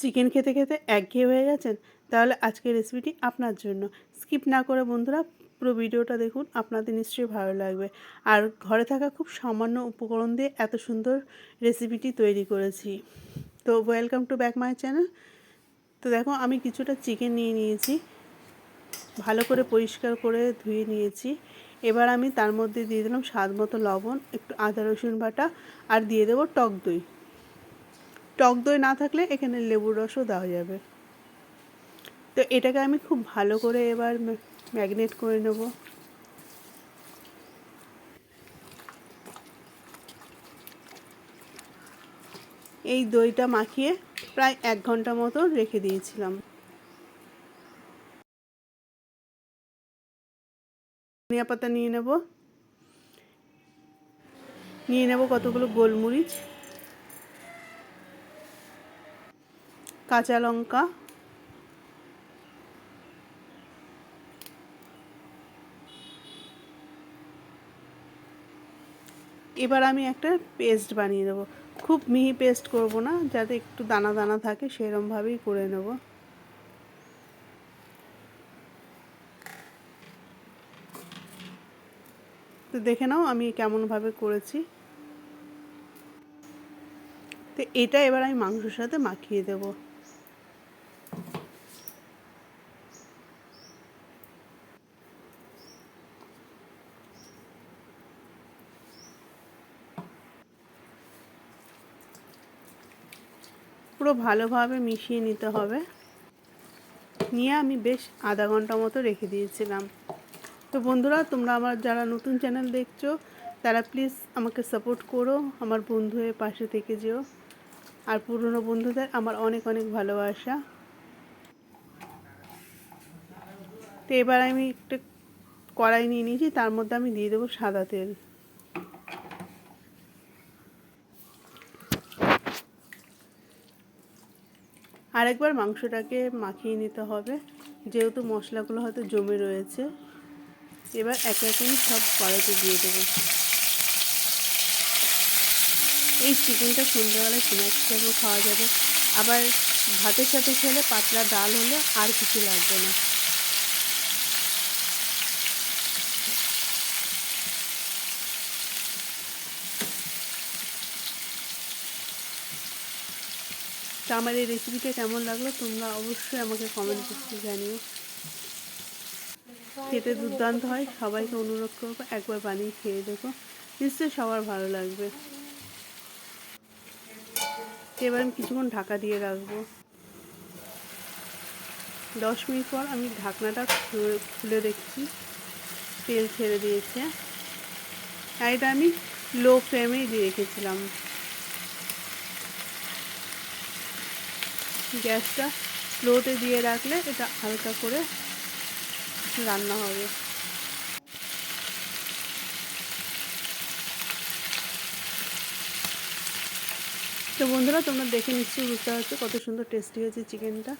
Chicken খেতে খেতে একঘেয়ে হয়ে গেছেন? তাহলে আজকের রেসিপিটি আপনার জন্য। স্কিপ না করে বন্ধুরা, পুরো ভিডিওটা দেখুন, আপনাদের নিশ্চয়ই ভালো লাগবে। আর ঘরে থাকা খুব সামান্য উপকরণ দিয়ে এত সুন্দর রেসিপিটি তৈরি করেছি। তো welcome to back my channel তো দেখো, আমি কিছুটা চিকেন নিয়ে নিয়েছি। ভালো করে পরিষ্কার করে ধুয়ে নিয়েছি। এবার আমি তার মধ্যে দিয়ে দিলাম স্বাদ মতো লবণ, একটু আদা রসুন বাটা, আর দিয়ে দেবো টক দই। টক দই না থাকলে এখানে লেবুর রসও দেওয়া যাবে। তো এটাকে আমি খুব ভালো করে এবার ম্যাগনেট করে নেব। এই দইটা মাখিয়ে প্রায় এক ঘণ্টা মতো রেখে দিয়েছিলাম। ধনিয়া পাতা নিয়ে নেব। নিয়ে নেব কতগুলো গোলমরিচ। কাঁচা লঙ্কা। এবার আমি একটা পেস্ট বানিয়ে দেবো। খুব মিহি পেস্ট করব না, যাতে একটু দানা দানা থাকে সেরমভাবেই করে নেব। তো দেখে নাও আমি কেমনভাবে করেছি। তো এটা এবার আমি মাংসর সাথে মাখিয়ে দেবো। পুরো ভালোভাবে মিশিয়ে নিতে হবে। নিয়ে আমি বেশ আধা ঘণ্টা মতো রেখে দিয়েছিলাম। তো বন্ধুরা, তোমরা আমার যারা নতুন চ্যানেল দেখছ, তারা প্লিজ আমাকে সাপোর্ট করো, আমার বন্ধু হয়ে পাশে থেকে যেও। আর পুরনো বন্ধুদের আমার অনেক অনেক ভালোবাসা। তো এবার আমি একটা কড়াই নিয়ে নিয়েছি, তার মধ্যে আমি দিয়ে দেবো সাদা তেল। আরেকবার মাংসটাকে মাখিয়ে নিতে হবে। যেহেতু মশলাগুলো হয়তো জমে রয়েছে, এবার একে একে সব কড়াইতে দিয়ে দেবো। এই চিকেনটা সন্ধ্যাবেলায় স্ন্যাক্স হিসাবেও খাওয়া যাবে। আবার ভাতের সাথে খেলে পাতলা ডাল হলে আর কিছু লাগবে না। তো আমার এই রেসিপিটা কেমন লাগল তোমরা অবশ্যই আমাকে কমেন্ট করতে জানিও। খেতে দুর্দান্ত হয়, সবাইকে অনুরোধ করব একবার বানিয়ে খেয়ে দেখো। নিশ্চয়ই সবার ভালো লাগবে। এবার আমি কিছুক্ষণ ঢাকা দিয়ে রাখব। দশ মিনিট পর আমি ঢাকনাটা খুলে দেখছি। তেল ছেড়ে দিয়েছে। আর এটা আমি লো ফ্লেমেই দিয়ে রেখেছিলাম। গ্যাসটা স্লোতে দিয়ে রাখলে এটা হালকা করে রান্না হবে। তো বন্ধুরা, তোমরা দেখে নিশ্চয়ই বুঝতে পারছ কত সুন্দর টেস্টি হয়েছে চিকেনটা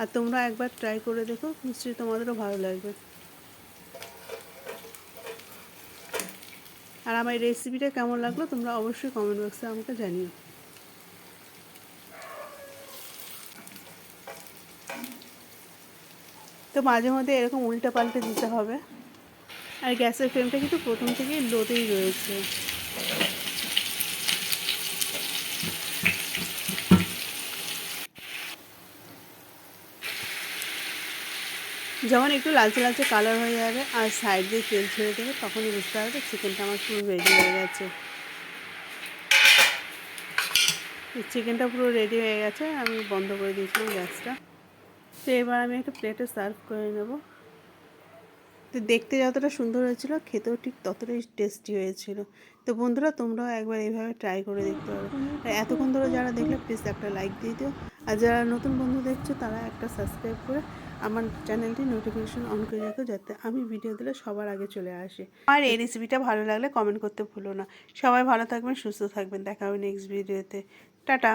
আর তোমরা একবার ট্রাই করে দেখো, নিশ্চয়ই তোমাদেরও ভালো লাগবে। আর আমার এই রেসিপিটা কেমন লাগল তোমরা অবশ্যই কমেন্ট বক্সে আমাকে জানিও। তো মাঝে মধ্যে এরকম উল্টে পাল্টে দিতে হবে। আর গ্যাসের ফ্লেমটা কিন্তু প্রথম থেকেই লোতেই রয়েছে। যখন একটু লালচে লালচে কালার হয়ে যাবে আর সাইড দিয়ে তেল ছেড়ে দেবে, তখনই বুঝতে পারবে চিকেনটা আমার পুরো রেডি হয়ে গেছে। চিকেনটা পুরো রেডি হয়ে গেছে, আমি বন্ধ করে দিয়েছিলাম গ্যাসটা। তো এবার আমি একটা প্লেটে সার্ভ করে নেব। তো দেখতে যতটা সুন্দর হয়েছিল, খেতেও ঠিক ততটাই টেস্টি হয়েছিল। তো বন্ধুরা, তোমরাও একবার এইভাবে ট্রাই করে দেখতে পারো। আর এতক্ষণ ধরে যারা দেখলে প্লিজ একটা লাইক দিয়ে দিও। আর যারা নতুন বন্ধু দেখছ, তারা একটা সাবস্ক্রাইব করে আমার চ্যানেলটি নোটিফিকেশন অন করে রাখো, যাতে আমি ভিডিও দিলে সবার আগে চলে আসে। আর এই রেসিপিটা ভালো লাগলে কমেন্ট করতে ভুলো না। সবাই ভালো থাকবেন, সুস্থ থাকবেন। দেখা হবে নেক্সট ভিডিওতে টাটা!